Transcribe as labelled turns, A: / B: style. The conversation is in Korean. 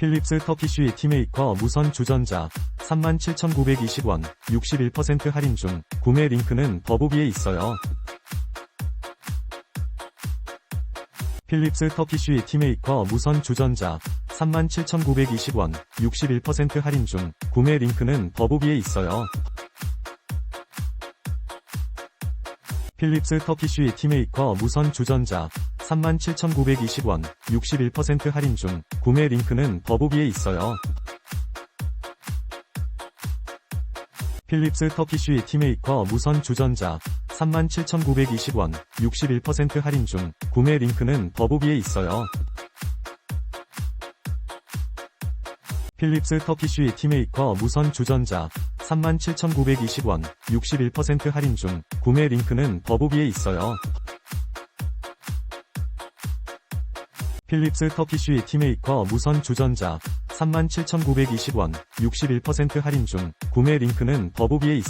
A: 필립스 터키쉬 티메이커 무선 주전자 37,920원 61% 할인 중 구매 링크는 더보기에 있어요. 필립스 터키쉬 티메이커 무선 주전자 37,920원 61% 할인 중 구매 링크는 더보기에 있어요. 필립스 터키쉬 티메이커 무선 주전자 37,920원 61% 할인 중 구매 링크는 더보기에 있어요. 필립스 터키쉬 티메이커 무선 주전자 37,920원 61% 할인 중 구매 링크는 더보기에 있어요. 필립스 터키쉬 티메이커 무선 주전자 37,920원 61% 할인 중 구매 링크는 더보기에 있어요. 필립스 터키쉬 티메이커 무선 주전자 37,920원 61% 할인 중 구매 링크는 더보기에 있어요.